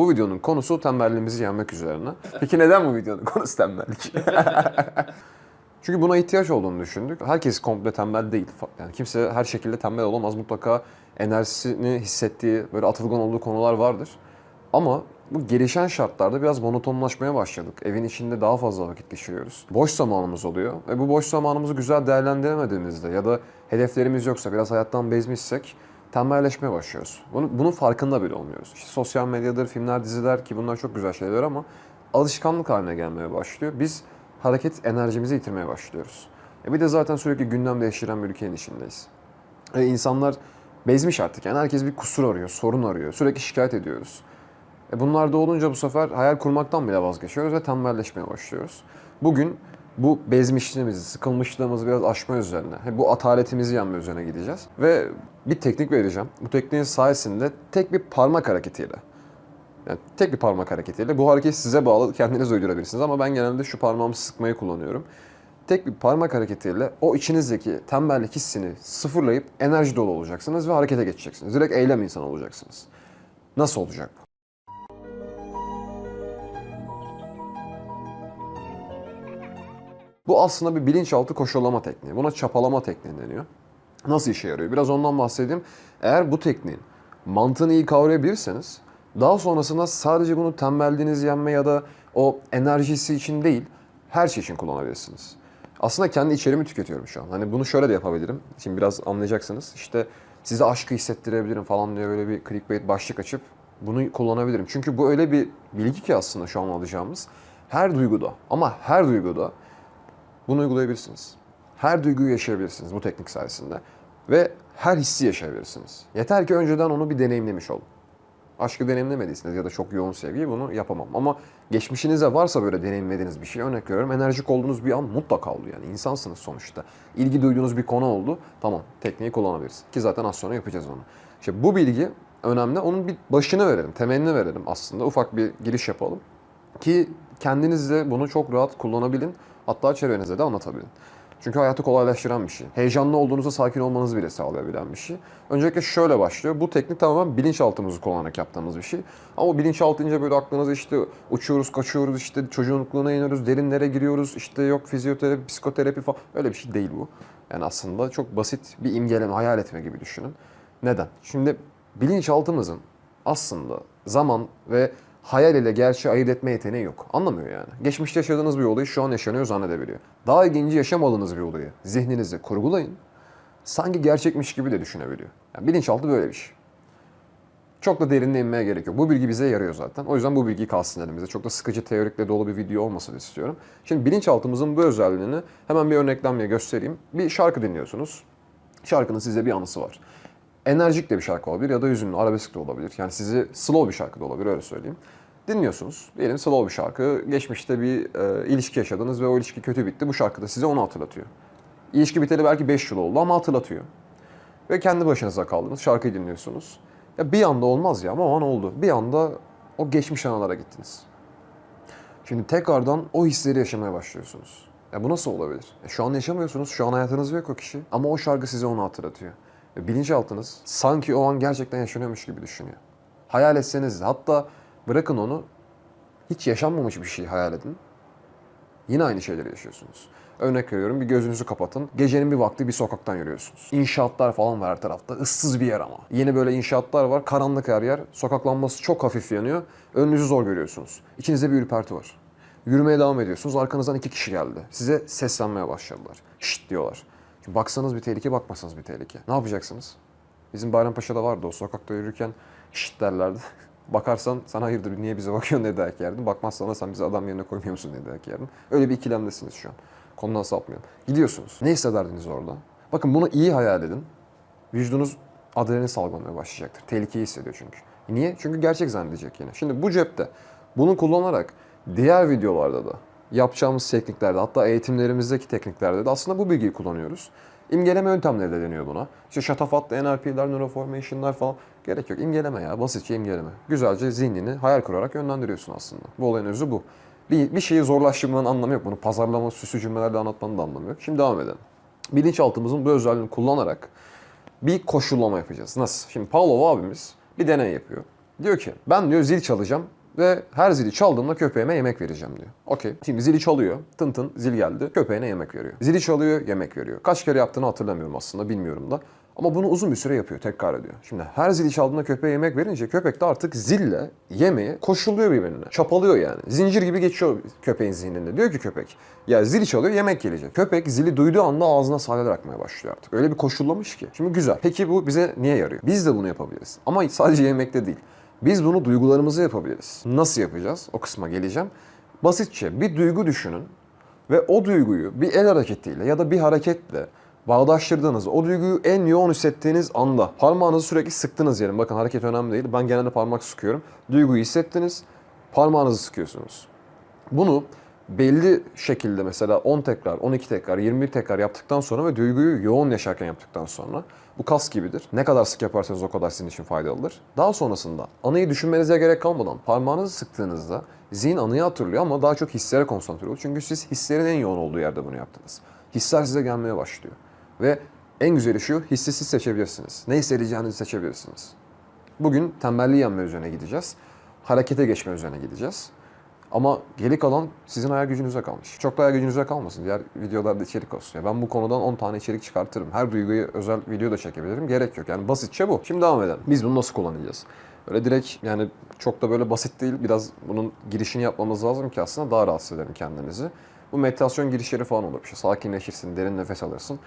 Bu videonun konusu tembelliğimizi yenmek üzerine. Peki neden bu videonun konusu tembellik? Çünkü buna ihtiyaç olduğunu düşündük. Herkes komple tembel değil. Yani kimse her şekilde tembel olamaz. Mutlaka enerjisini hissettiği, böyle atılgan olduğu konular vardır. Ama bu gelişen şartlarda biraz monotonlaşmaya başladık. Evin içinde daha fazla vakit geçiriyoruz. Boş zamanımız oluyor ve bu boş zamanımızı güzel değerlendiremediğimizde ya da hedeflerimiz yoksa, biraz hayattan bezmişsek tembelleşmeye başlıyoruz. Bunu, bunun farkında bile olmuyoruz. İşte sosyal medyadır, filmler, diziler ki bunlar çok güzel şeyler ama alışkanlık haline gelmeye başlıyor. Biz hareket enerjimizi yitirmeye başlıyoruz. E bir de zaten sürekli gündem değiştiren bir ülkenin içindeyiz. E insanlar bezmiş artık. Yani herkes bir kusur arıyor, sorun arıyor. Sürekli şikayet ediyoruz. E bunlar da olunca bu sefer hayal kurmaktan bile vazgeçiyoruz ve tembelleşmeye başlıyoruz. Bugün bu bezmişliğimizi, sıkılmışlığımızı biraz aşma üzerine, bu ataletimizi yenme üzerine gideceğiz. Ve bir teknik vereceğim. Bu tekniğin sayesinde tek bir parmak hareketiyle, yani tek bir parmak hareketiyle, bu hareket size bağlı, kendiniz uydurabilirsiniz ama ben genelde şu parmağımı sıkmayı kullanıyorum. Tek bir parmak hareketiyle o içinizdeki tembellik hissini sıfırlayıp enerji dolu olacaksınız ve harekete geçeceksiniz. Direkt eylem insanı olacaksınız. Nasıl olacak bu? Bu aslında bir bilinçaltı koşullama tekniği. Buna çapalama tekniği deniyor. Nasıl işe yarıyor? Biraz ondan bahsedeyim. Eğer bu tekniğin mantığını iyi kavrayabilirseniz daha sonrasında sadece bunu tembelliğinizi yenme ya da o enerjisi için değil her şey için kullanabilirsiniz. Aslında kendi içerimi tüketiyorum şu an. Hani bunu şöyle de yapabilirim. Şimdi biraz anlayacaksınız. İşte size aşkı hissettirebilirim falan diye böyle bir clickbait başlık açıp bunu kullanabilirim. Çünkü bu öyle bir bilgi ki aslında şu an alacağımız. Her duyguda ama her duyguda bunu uygulayabilirsiniz. Her duyguyu yaşayabilirsiniz bu teknik sayesinde. Ve her hissi yaşayabilirsiniz. Yeter ki önceden onu bir deneyimlemiş olun. Aşkı deneyimlemediyseniz ya da çok yoğun sevgiyi bunu yapamam. Ama geçmişinizde varsa böyle deneyimlediğiniz bir şey örnek veriyorum. Enerjik olduğunuz bir an mutlaka oldu yani. insansınız sonuçta. İlgi duyduğunuz bir konu oldu. Tamam tekniği kullanabiliriz. Ki zaten az sonra yapacağız onu. İşte bu bilgi önemli. Onun bir başını verelim, temelini verelim aslında. Ufak bir giriş yapalım. Ki kendiniz de bunu çok rahat kullanabilin. Hatta çevrenize de anlatabilin. Çünkü hayatı kolaylaştıran bir şey. Heyecanlı olduğunuzda sakin olmanızı bile sağlayabilen bir şey. Öncelikle şöyle başlıyor. Bu teknik tamamen bilinçaltımızı kullanarak yaptığımız bir şey. Ama bilinçaltı ince böyle aklınıza işte uçuyoruz, kaçıyoruz, işte çocuğunlukluğuna iniyoruz, derinlere giriyoruz, işte yok fizyoterapi, psikoterapi falan. Öyle bir şey değil bu. Yani aslında çok basit bir imgeleme, hayal etme gibi düşünün. Neden? Şimdi bilinçaltımızın aslında zaman ve hayal ile gerçeği ayırt etme yeteneği yok. Anlamıyor yani. Geçmişte yaşadığınız bir olayı şu an yaşanıyor zannedebiliyor. Daha ilginci yaşamadığınız bir olayı zihninizde kurgulayın. Sanki gerçekmiş gibi de düşünebiliyor. Yani bilinçaltı böyle bir şey. Çok da derinine inmeye gerek yok. Bu bilgi bize yarıyor zaten. O yüzden bu bilgi kalsın elimizde. Çok da sıkıcı teorikle dolu bir video olmasını istiyorum. Şimdi bilinçaltımızın bu özelliğini hemen bir örneklemle göstereyim. Bir şarkı dinliyorsunuz. Şarkının size bir anısı var. Enerjik de bir şarkı olabilir ya da hüzünlü, arabesk de olabilir. Yani sizi slow bir şarkı da olabilir öyle söyleyeyim. Dinliyorsunuz. Diyelim slow bir şarkı. Geçmişte bir e, ilişki yaşadınız ve o ilişki kötü bitti. Bu şarkı da size onu hatırlatıyor. İlişki biteli belki 5 yıl oldu ama hatırlatıyor. Ve kendi başınıza kaldınız. Şarkıyı dinliyorsunuz. Ya bir anda olmaz ya ama o an oldu. Bir anda o geçmiş anılara gittiniz. Şimdi tekrardan o hisleri yaşamaya başlıyorsunuz. Ya bu nasıl olabilir? E şu an yaşamıyorsunuz. Şu an hayatınız yok o kişi. Ama o şarkı size onu hatırlatıyor. Bilinçaltınız sanki o an gerçekten yaşanıyormuş gibi düşünüyor. Hayal etseniz hatta bırakın onu hiç yaşanmamış bir şey hayal edin. Yine aynı şeyleri yaşıyorsunuz. Örnek veriyorum bir gözünüzü kapatın. Gecenin bir vakti bir sokaktan yürüyorsunuz. İnşaatlar falan var her tarafta. Issız bir yer ama. Yeni böyle inşaatlar var. Karanlık her yer. Sokak lambası çok hafif yanıyor. Önünüzü zor görüyorsunuz. İçinizde bir ürperti var. Yürümeye devam ediyorsunuz. Arkanızdan iki kişi geldi. Size seslenmeye başladılar. Şşt diyorlar. Şimdi baksanız bir tehlike, bakmasanız bir tehlike. Ne yapacaksınız? Bizim Bayrampaşa'da vardı o sokakta yürürken şşt derlerdi. Bakarsan sana hayırdır niye bize bakıyorsun ne dayak. Bakmazsan da sen bizi adam yerine koymuyor musun ne dayak. Öyle bir ikilemdesiniz şu an. Konudan sapmayalım. Gidiyorsunuz. Ne hissederdiniz orada? Bakın bunu iyi hayal edin. Vücudunuz adrenalin salgılamaya başlayacaktır. Tehlikeyi hissediyor çünkü. Niye? Çünkü gerçek zannedecek yine. Şimdi bu cepte bunu kullanarak diğer videolarda da yapacağımız tekniklerde hatta eğitimlerimizdeki tekniklerde de aslında bu bilgiyi kullanıyoruz. İmgeleme yöntemleri de deniyor buna. İşte şatafatlı NLP'ler, neuroformation'lar falan. Gerek yok. İmgeleme ya. Basitçe imgeleme. Güzelce zihnini hayal kurarak yönlendiriyorsun aslında. Bu olayın özü bu. Bir, bir şeyi zorlaştırmanın anlamı yok. Bunu pazarlama, süslü cümlelerle anlatmanın da anlamı yok. Şimdi devam edelim. Bilinçaltımızın bu özelliğini kullanarak bir koşullama yapacağız. Nasıl? Şimdi Pavlov abimiz bir deney yapıyor. Diyor ki ben diyor zil çalacağım ve her zili çaldığımda köpeğime yemek vereceğim diyor. Okey. Şimdi zili çalıyor. Tın tın zil geldi. Köpeğine yemek veriyor. Zili çalıyor, yemek veriyor. Kaç kere yaptığını hatırlamıyorum aslında, bilmiyorum da. Ama bunu uzun bir süre yapıyor, tekrar ediyor. Şimdi her zili çaldığında köpeğe yemek verince köpek de artık zille yemeği koşulluyor birbirine. Çapalıyor yani. Zincir gibi geçiyor köpeğin zihninde. Diyor ki köpek, ya zili çalıyor yemek gelecek. Köpek zili duyduğu anda ağzına salyalar akmaya başlıyor artık. Öyle bir koşullamış ki. Şimdi güzel. Peki bu bize niye yarıyor? Biz de bunu yapabiliriz. Ama sadece yemekte değil. Biz bunu duygularımızı yapabiliriz. Nasıl yapacağız? O kısma geleceğim. Basitçe bir duygu düşünün ve o duyguyu bir el hareketiyle ya da bir hareketle bağdaştırdığınız, o duyguyu en yoğun hissettiğiniz anda parmağınızı sürekli sıktınız diyelim. Bakın hareket önemli değil. Ben genelde parmak sıkıyorum. Duyguyu hissettiniz, parmağınızı sıkıyorsunuz. Bunu belli şekilde mesela 10 tekrar, 12 tekrar, 21 tekrar yaptıktan sonra ve duyguyu yoğun yaşarken yaptıktan sonra bu kas gibidir. Ne kadar sık yaparsanız o kadar sizin için faydalıdır. Daha sonrasında anıyı düşünmenize gerek kalmadan parmağınızı sıktığınızda zihin anıyı hatırlıyor ama daha çok hislere konsantre oluyor. Çünkü siz hislerin en yoğun olduğu yerde bunu yaptınız. Hisler size gelmeye başlıyor. Ve en güzeli şu, hissi siz seçebilirsiniz. Ne hissedeceğinizi seçebilirsiniz. Bugün tembelliği yenme üzerine gideceğiz. Harekete geçme üzerine gideceğiz. Ama geri kalan sizin hayal gücünüze kalmış. Çok da hayal gücünüze kalmasın. Diğer videolarda içerik olsun. Ya ben bu konudan 10 tane içerik çıkartırım. Her duyguyu özel video da çekebilirim. Gerek yok. Yani basitçe bu. Şimdi devam edelim. Biz bunu nasıl kullanacağız? Öyle direkt yani çok da böyle basit değil. Biraz bunun girişini yapmamız lazım ki aslında daha rahatsız edelim kendimizi. Bu meditasyon girişleri falan olur. İşte sakinleşirsin, derin nefes alırsın.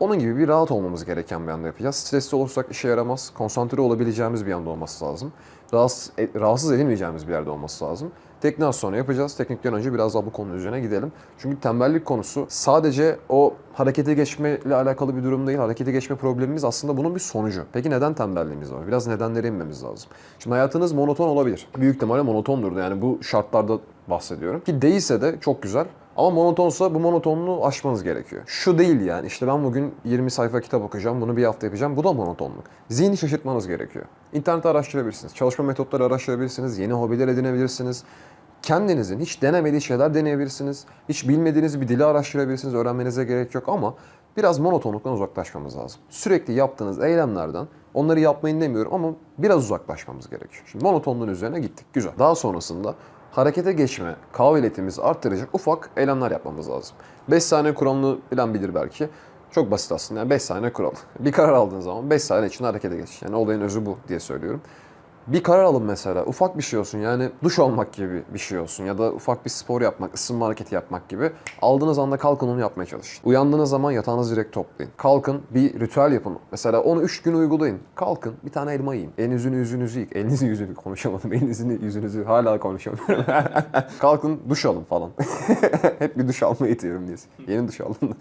Onun gibi bir rahat olmamız gereken bir anda yapacağız. Stresli olursak işe yaramaz. Konsantre olabileceğimiz bir anda olması lazım. Rahatsız, e- rahatsız edilmeyeceğimiz bir yerde olması lazım. Tekniği sonra yapacağız. Teknikten önce biraz daha bu konu üzerine gidelim. Çünkü tembellik konusu sadece o harekete geçmeyle alakalı bir durum değil. Harekete geçme problemimiz aslında bunun bir sonucu. Peki neden tembelliğimiz var? Biraz nedenlere inmemiz lazım. Şimdi hayatınız monoton olabilir. Büyük ihtimalle monotondur. Yani bu şartlarda bahsediyorum. Ki değilse de çok güzel. Ama monotonsa bu monotonluğu aşmanız gerekiyor. Şu değil yani işte ben bugün 20 sayfa kitap okuyacağım, bunu bir hafta yapacağım. Bu da monotonluk. Zihni şaşırtmanız gerekiyor. İnternette araştırabilirsiniz. Çalışma metotları araştırabilirsiniz. Yeni hobiler edinebilirsiniz. Kendinizin hiç denemediği şeyler deneyebilirsiniz. Hiç bilmediğiniz bir dili araştırabilirsiniz. Öğrenmenize gerek yok ama biraz monotonluktan uzaklaşmamız lazım. Sürekli yaptığınız eylemlerden onları yapmayın demiyorum ama biraz uzaklaşmamız gerekiyor. Şimdi monotonluğun üzerine gittik. Güzel. Daha sonrasında harekete geçme kabiliyetimizi arttıracak ufak eylemler yapmamız lazım. 5 saniye kuralını bilen bilir belki. Çok basit aslında. Yani 5 saniye kural. Bir karar aldığın zaman 5 saniye içinde harekete geç. Yani olayın özü bu diye söylüyorum. Bir karar alın mesela. Ufak bir şey olsun. Yani duş almak gibi bir şey olsun. Ya da ufak bir spor yapmak, ısınma hareketi yapmak gibi. Aldığınız anda kalkın onu yapmaya çalışın. Uyandığınız zaman yatağınızı direkt toplayın. Kalkın bir ritüel yapın. Mesela onu 3 gün uygulayın. Kalkın bir tane elma yiyin. Elinizi yüzünüzü yık. Elinizi yüzünü konuşamadım. Elinizi yüzünüzü hala konuşamıyorum. Kalkın duş alın falan. Hep bir duş almayı itiyorum diye. Yeni duş aldım.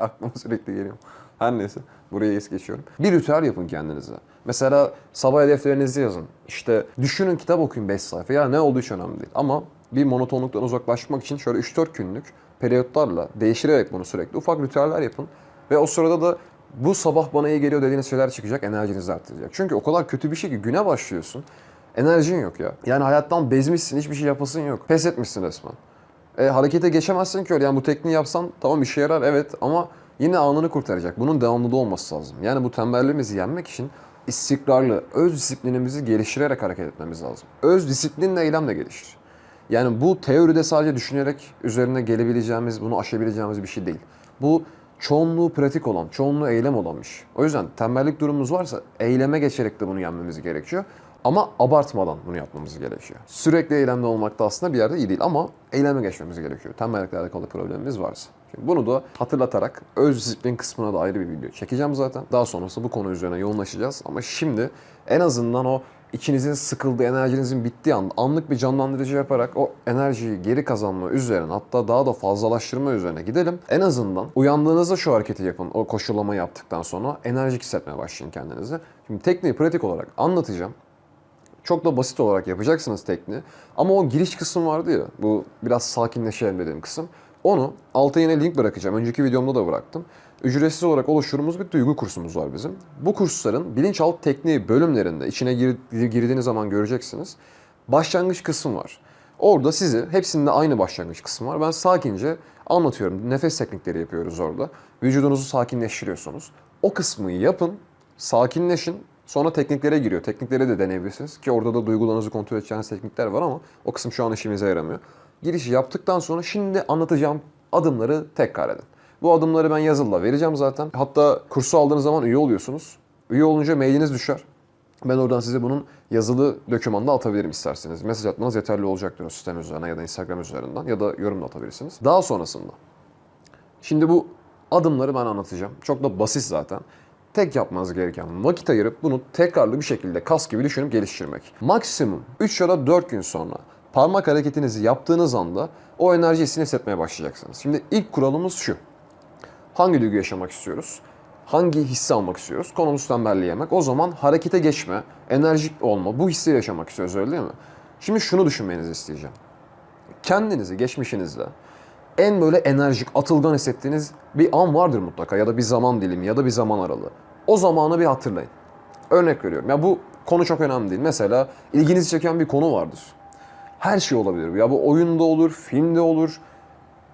Aklıma sürekli geliyor. Her neyse. Buraya es geçiyorum. Bir ritüel yapın kendinize. Mesela sabah hedeflerinizi yazın. İşte düşünün kitap okuyun 5 sayfa. Ya ne olduğu hiç önemli değil. Ama bir monotonluktan uzaklaşmak için şöyle 3-4 günlük periyotlarla değiştirerek bunu sürekli ufak ritüeller yapın. Ve o sırada da bu sabah bana iyi geliyor dediğiniz şeyler çıkacak, enerjinizi arttıracak. Çünkü o kadar kötü bir şey ki güne başlıyorsun. Enerjin yok ya. Yani hayattan bezmişsin, hiçbir şey yapasın yok. Pes etmişsin resmen. E, harekete geçemezsin ki öyle. Yani bu tekniği yapsan tamam işe yarar evet ama yine anını kurtaracak. Bunun devamlı da olması lazım. Yani bu tembelliğimizi yenmek için istikrarlı, öz disiplinimizi geliştirerek hareket etmemiz lazım. Öz disiplinle eylem de gelişir. Yani bu teoride sadece düşünerek üzerine gelebileceğimiz, bunu aşabileceğimiz bir şey değil. Bu çoğunluğu pratik olan, çoğunluğu eylem olan bir şey. O yüzden tembellik durumumuz varsa eyleme geçerek de bunu yenmemiz gerekiyor. Ama abartmadan bunu yapmamız gerekiyor. Sürekli eylemde olmak da aslında bir yerde iyi değil ama eyleme geçmemiz gerekiyor. Tembellikle alakalı problemimiz varsa. Şimdi bunu da hatırlatarak öz disiplin kısmına da ayrı bir video çekeceğim zaten. Daha sonrası bu konu üzerine yoğunlaşacağız. Ama şimdi en azından o içinizin sıkıldığı, enerjinizin bittiği an anlık bir canlandırıcı yaparak o enerjiyi geri kazanma üzerine hatta daha da fazlalaştırma üzerine gidelim. En azından uyandığınızda şu hareketi yapın. O koşullama yaptıktan sonra enerjik hissetmeye başlayın kendinizi. Şimdi tekniği pratik olarak anlatacağım. Çok da basit olarak yapacaksınız tekniği. Ama o giriş kısım vardı ya, bu biraz sakinleşelim dediğim kısım. Onu alta yine link bırakacağım. Önceki videomda da bıraktım. Ücretsiz olarak oluşturduğumuz bir duygu kursumuz var bizim. Bu kursların bilinçaltı tekniği bölümlerinde içine gir, girdiğiniz zaman göreceksiniz. Başlangıç kısım var. Orada sizi, hepsinde aynı başlangıç kısmı var. Ben sakince anlatıyorum. Nefes teknikleri yapıyoruz orada. Vücudunuzu sakinleştiriyorsunuz. O kısmı yapın, sakinleşin. Sonra tekniklere giriyor. Teknikleri de deneyebilirsiniz ki orada da duygularınızı kontrol edeceğiniz teknikler var ama o kısım şu an işimize yaramıyor. Girişi yaptıktan sonra şimdi anlatacağım adımları tekrar edin. Bu adımları ben yazılla vereceğim zaten. Hatta kursu aldığınız zaman üye oluyorsunuz. Üye olunca mailiniz düşer. Ben oradan size bunun yazılı dokümanda atabilirim isterseniz. Mesaj atmanız yeterli olacaktır o sistem üzerinden ya da Instagram üzerinden ya da yorum da atabilirsiniz. Daha sonrasında Şimdi bu adımları ben anlatacağım. Çok da basit zaten. Tek yapmanız gereken vakit ayırıp bunu tekrarlı bir şekilde kas gibi düşünüp geliştirmek. Maksimum 3 ya da 4 gün sonra parmak hareketinizi yaptığınız anda o enerji hissini hissetmeye başlayacaksınız. Şimdi ilk kuralımız şu. Hangi duygu yaşamak istiyoruz? Hangi hissi almak istiyoruz? Konumuz tembelliği yemek. O zaman harekete geçme, enerjik olma, bu hissi yaşamak istiyoruz öyle değil mi? Şimdi şunu düşünmenizi isteyeceğim. Kendinizi geçmişinizde en böyle enerjik, atılgan hissettiğiniz bir an vardır mutlaka ya da bir zaman dilimi ya da bir zaman aralığı. O zamanı bir hatırlayın. Örnek veriyorum. Ya bu konu çok önemli değil. Mesela ilginizi çeken bir konu vardır. Her şey olabilir. Ya bu oyunda olur, filmde olur.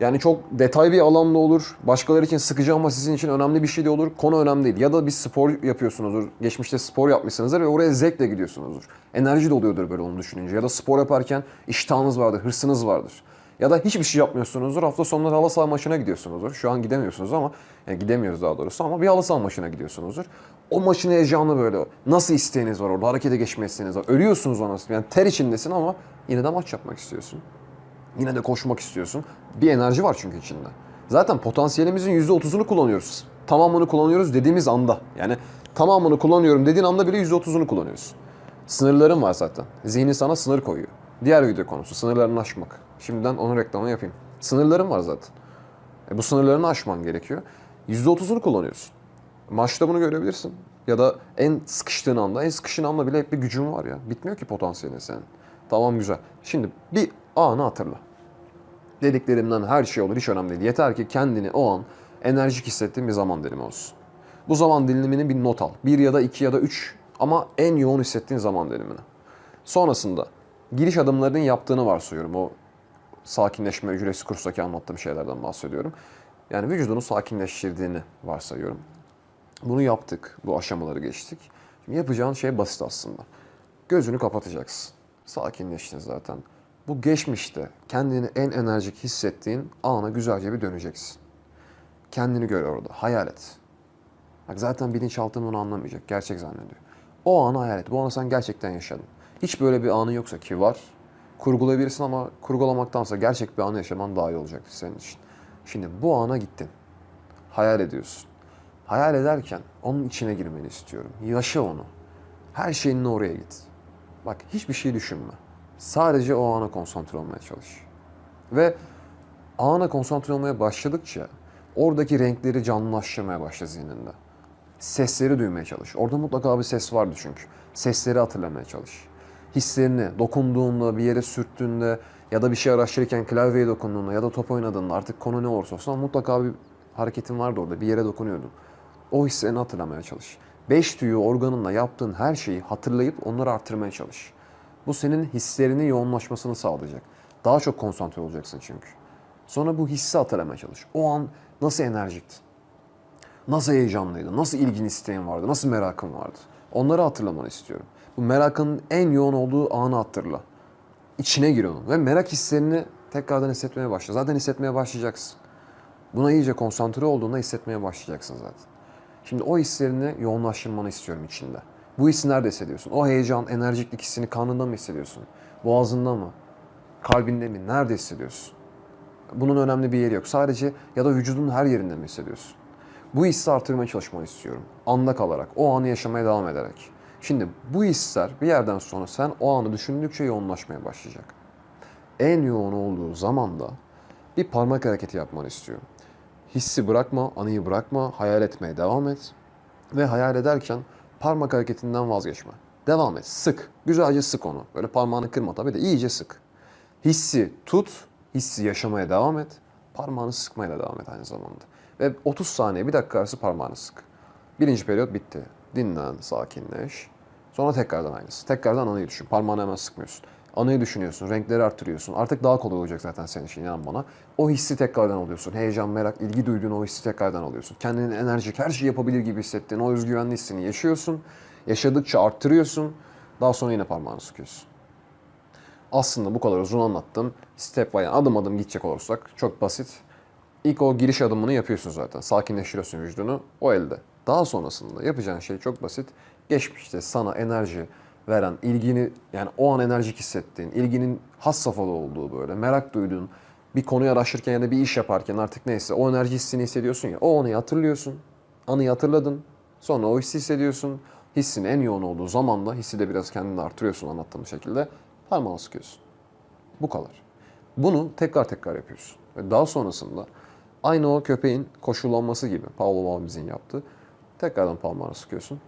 Yani çok detay bir alanda olur. Başkaları için sıkıcı ama sizin için önemli bir şey de olur. Konu önemli değil. Ya da bir spor yapıyorsunuzdur. Geçmişte spor yapmışsınızdır ve oraya zevkle gidiyorsunuzdur. Enerji de oluyordur böyle onu düşününce. Ya da spor yaparken iştahınız vardır, hırsınız vardır. Ya da hiçbir şey yapmıyorsunuzdur. Hafta sonları halı saha maçına gidiyorsunuzdur. Şu an gidemiyorsunuz ama yani gidemiyoruz daha doğrusu ama bir halı saha maçına gidiyorsunuzdur. O maçın heyecanı böyle. Nasıl isteğiniz var orada? Harekete geçme isteğiniz var. Ölüyorsunuz ona. Yani ter içindesin ama yine de maç yapmak istiyorsun. Yine de koşmak istiyorsun. Bir enerji var çünkü içinde. Zaten potansiyelimizin %30'unu kullanıyoruz. Tamamını kullanıyoruz dediğimiz anda. Yani tamamını kullanıyorum dediğin anda bile %30'unu kullanıyorsun. Sınırların var zaten. Zihni sana sınır koyuyor. Diğer video konusu sınırlarını aşmak. Şimdiden onun reklamını yapayım. Sınırların var zaten. E bu sınırlarını aşman gerekiyor. %30'unu kullanıyorsun. Maçta bunu görebilirsin. Ya da en sıkıştığın anda, en sıkıştığın anda bile hep bir gücün var ya. Bitmiyor ki potansiyelin senin. Tamam güzel. Şimdi bir anı hatırla. Dediklerimden her şey olur hiç önemli değil. Yeter ki kendini o an enerjik hissettiğin bir zaman dilimi olsun. Bu zaman dilimini bir not al. Bir ya da iki ya da üç ama en yoğun hissettiğin zaman dilimini. Sonrasında giriş adımlarının yaptığını varsayıyorum. O sakinleşme ücretsiz kurstaki anlattığım şeylerden bahsediyorum. Yani vücudunu sakinleştirdiğini varsayıyorum. Bunu yaptık. Bu aşamaları geçtik. Şimdi yapacağın şey basit aslında. Gözünü kapatacaksın. Sakinleştin zaten. Bu geçmişte kendini en enerjik hissettiğin ana güzelce bir döneceksin. Kendini gör orada. Hayal et. Bak zaten bilinçaltın bunu anlamayacak. Gerçek zannediyor. O anı hayal et. Bu anı sen gerçekten yaşadın. Hiç böyle bir anı yoksa ki var. Kurgulayabilirsin ama kurgulamaktansa gerçek bir anı yaşaman daha iyi olacaktır senin için. Şimdi bu ana gittin. Hayal ediyorsun. Hayal ederken onun içine girmeni istiyorum. Yaşa onu. Her şeyinle oraya git. Bak hiçbir şey düşünme. Sadece o ana konsantre olmaya çalış. Ve ana konsantre olmaya başladıkça oradaki renkleri canlılaştırmaya başla zihninde. Sesleri duymaya çalış. Orada mutlaka bir ses vardı çünkü. Sesleri hatırlamaya çalış. Hislerini dokunduğunda, bir yere sürttüğünde ya da bir şey araştırırken klavyeye dokunduğunda ya da top oynadığında artık konu ne olursa olsun mutlaka bir hareketin vardı orada. Bir yere dokunuyordun. O hislerini hatırlamaya çalış. Beş duyu organınla yaptığın her şeyi hatırlayıp onları artırmaya çalış. Bu senin hislerini yoğunlaşmasını sağlayacak. Daha çok konsantre olacaksın çünkü. Sonra bu hissi hatırlamaya çalış. O an nasıl enerjiktin? Nasıl heyecanlıydın? Nasıl ilgin isteğin vardı? Nasıl merakın vardı? Onları hatırlamanı istiyorum. Bu merakın en yoğun olduğu anı hatırla. İçine gir onun ve merak hislerini tekrardan hissetmeye başla. Zaten hissetmeye başlayacaksın. Buna iyice konsantre olduğunda hissetmeye başlayacaksın zaten. Şimdi o hislerini yoğunlaştırmanı istiyorum içinde. Bu hissi nerede hissediyorsun? O heyecan, enerjiklik hissini karnında mı hissediyorsun? Boğazında mı? Kalbinde mi? Nerede hissediyorsun? Bunun önemli bir yeri yok. Sadece ya da vücudun her yerinde mi hissediyorsun? Bu hissi artırmaya çalışmanı istiyorum. Anda kalarak, o anı yaşamaya devam ederek. Şimdi bu hisler bir yerden sonra sen o anı düşündükçe yoğunlaşmaya başlayacak. En yoğun olduğu zamanda bir parmak hareketi yapmanı istiyorum. Hissi bırakma, anıyı bırakma, hayal etmeye devam et. Ve hayal ederken parmak hareketinden vazgeçme. Devam et, sık. Güzelce sık onu. Böyle parmağını kırma tabii de iyice sık. Hissi tut, hissi yaşamaya devam et. Parmağını sıkmaya da devam et aynı zamanda. Ve 30 saniye, bir dakika arası parmağını sık. Birinci periyot bitti. Dinlen, sakinleş. Sonra tekrardan aynısı. Tekrardan anıyı düşün. Parmağını hemen sıkmıyorsun. Anıyı düşünüyorsun, renkleri arttırıyorsun. Artık daha kolay olacak zaten senin için inan bana. O hissi tekrardan alıyorsun. Heyecan, merak, ilgi duyduğun o hissi tekrardan alıyorsun. Kendini enerjik, her şeyi yapabilir gibi hissettiğin o özgüvenli hissini yaşıyorsun. Yaşadıkça arttırıyorsun. Daha sonra yine parmağını sıkıyorsun. Aslında bu kadar uzun anlattım. Step by adım adım gidecek olursak çok basit. İlk o giriş adımını yapıyorsun zaten. Sakinleştiriyorsun vücudunu. O elde. Daha sonrasında yapacağın şey çok basit. Geçmişte sana enerji veren, ilgini yani o an enerjik hissettiğin, ilginin has safhada olduğu böyle merak duyduğun bir konuyu araştırırken ya da bir iş yaparken artık neyse o enerji hissini hissediyorsun ya. O anıyı hatırlıyorsun. Anıyı hatırladın. Sonra o hissi hissediyorsun. Hissin en yoğun olduğu zamanda hissi de biraz kendini artırıyorsun anlattığım şekilde. Parmağını sıkıyorsun. Bu kadar. Bunu tekrar tekrar yapıyorsun. Ve daha sonrasında aynı o köpeğin koşullanması gibi Pavlov abimizin yaptığı tekrardan parmağını sıkıyorsun.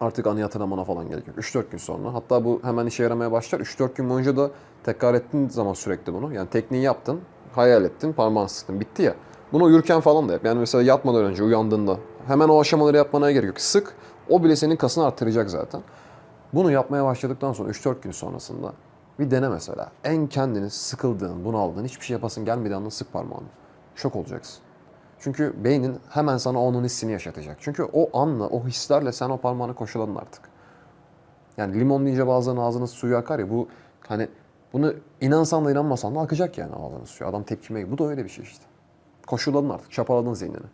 Artık anı hatırlamana falan gerek yok. 3-4 gün sonra. Hatta bu hemen işe yaramaya başlar. 3-4 gün boyunca da tekrar ettiğin zaman sürekli bunu. Yani tekniği yaptın, hayal ettin, parmağını sıktın. Bitti ya. Bunu uyurken falan da yap. Yani mesela yatmadan önce uyandığında hemen o aşamaları yapmana gerek yok. Sık. O bile senin kasını arttıracak zaten. Bunu yapmaya başladıktan sonra 3-4 gün sonrasında bir dene mesela. En kendini sıkıldığın, bunaldığın, hiçbir şey yapasın gelmediği anda sık parmağını. Şok olacaksın. Çünkü beynin hemen sana onun hissini yaşatacak. Çünkü o anla, o hislerle sen o parmağını koşuladın artık. Yani limon deyince bazılarının ağzının suyu akar ya bu hani bunu inansan da inanmasan da akacak yani ağzının suyu. Adam tepkime Bu da öyle bir şey işte. Koşulladın artık, çapaladın zihnini.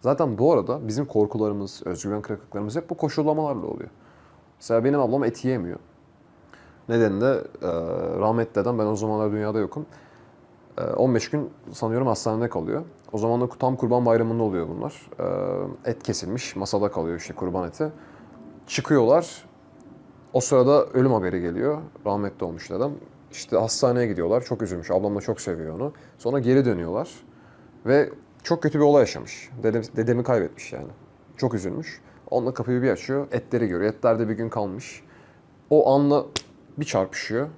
Zaten bu arada bizim korkularımız, özgüven kırıklıklarımız hep bu koşullamalarla oluyor. Mesela benim ablam et yiyemiyor. Nedeni de e, rahmetli dedem ben o zamanlar dünyada yokum. E, 15 gün sanıyorum hastanede kalıyor. O zaman da tam kurban bayramında oluyor bunlar. E, et kesilmiş, masada kalıyor işte kurban eti. Çıkıyorlar. O sırada ölüm haberi geliyor. Rahmetli olmuş dedem. İşte hastaneye gidiyorlar. Çok üzülmüş. Ablam da çok seviyor onu. Sonra geri dönüyorlar. Ve çok kötü bir olay yaşamış. Dedem, dedemi kaybetmiş yani. Çok üzülmüş. Onunla kapıyı bir açıyor. Etleri görüyor. Etlerde bir gün kalmış. O anla bir çarpışıyor.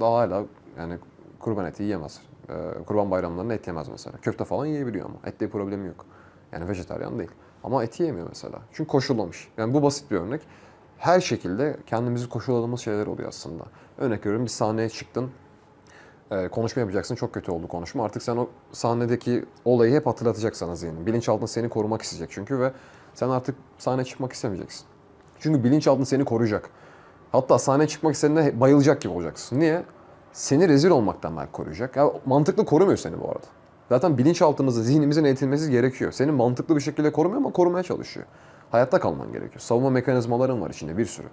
Daha hala yani kurban eti yiyemez. Ee, kurban bayramlarında et yemez mesela. Köfte falan yiyebiliyor ama. Ette problemi yok. Yani vejetaryen değil. Ama eti yemiyor mesela. Çünkü koşullamış. Yani bu basit bir örnek. Her şekilde kendimizi koşulladığımız şeyler oluyor aslında. Örnek veriyorum bir sahneye çıktın. Ee, konuşma yapacaksın. Çok kötü oldu konuşma. Artık sen o sahnedeki olayı hep hatırlatacak sana zihnin. Bilinçaltın seni korumak isteyecek çünkü ve sen artık sahneye çıkmak istemeyeceksin. Çünkü bilinçaltın seni koruyacak. Hatta sahneye çıkmak istediğinde bayılacak gibi olacaksın. Niye? Seni rezil olmaktan belki koruyacak. Ya mantıklı korumuyor seni bu arada. Zaten bilinçaltımızda zihnimizin eğitilmesi gerekiyor. Seni mantıklı bir şekilde korumuyor ama korumaya çalışıyor. Hayatta kalman gerekiyor. Savunma mekanizmaların var içinde bir sürü.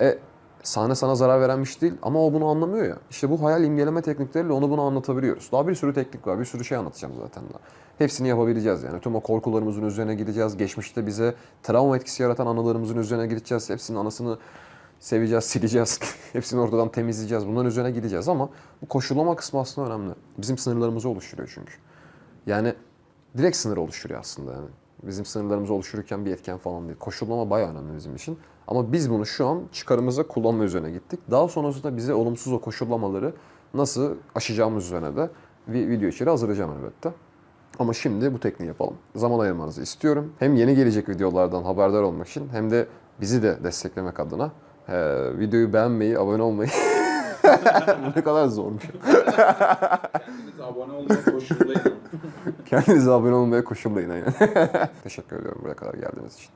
E sahne sana zarar veren bir şey değil ama o bunu anlamıyor ya. İşte bu hayal imgeleme teknikleriyle onu bunu anlatabiliyoruz. Daha bir sürü teknik var, bir sürü şey anlatacağım zaten daha. Hepsini yapabileceğiz yani. Tüm o korkularımızın üzerine gideceğiz. Geçmişte bize travma etkisi yaratan anılarımızın üzerine gideceğiz. Hepsinin anasını seveceğiz, sileceğiz. Hepsini ortadan temizleyeceğiz. Bunların üzerine gideceğiz ama bu koşullama kısmı aslında önemli. Bizim sınırlarımızı oluşturuyor çünkü. Yani direkt sınır oluşturuyor aslında yani. Bizim sınırlarımızı oluştururken bir etken falan değil. Koşullama bayağı önemli bizim için. Ama biz bunu şu an çıkarımıza kullanma üzerine gittik. Daha sonrasında bize olumsuz o koşullamaları nasıl aşacağımız üzerine de bir video içeri hazırlayacağım elbette. Ama şimdi bu tekniği yapalım. Zaman ayırmanızı istiyorum. Hem yeni gelecek videolardan haberdar olmak için hem de bizi de desteklemek adına ee, videoyu beğenmeyi, abone olmayı bu ne kadar zormuş. Kendinize abone olmayı koşullayın. Kendinize abone olmaya koşullayın yani. Teşekkür ediyorum buraya kadar geldiğiniz için.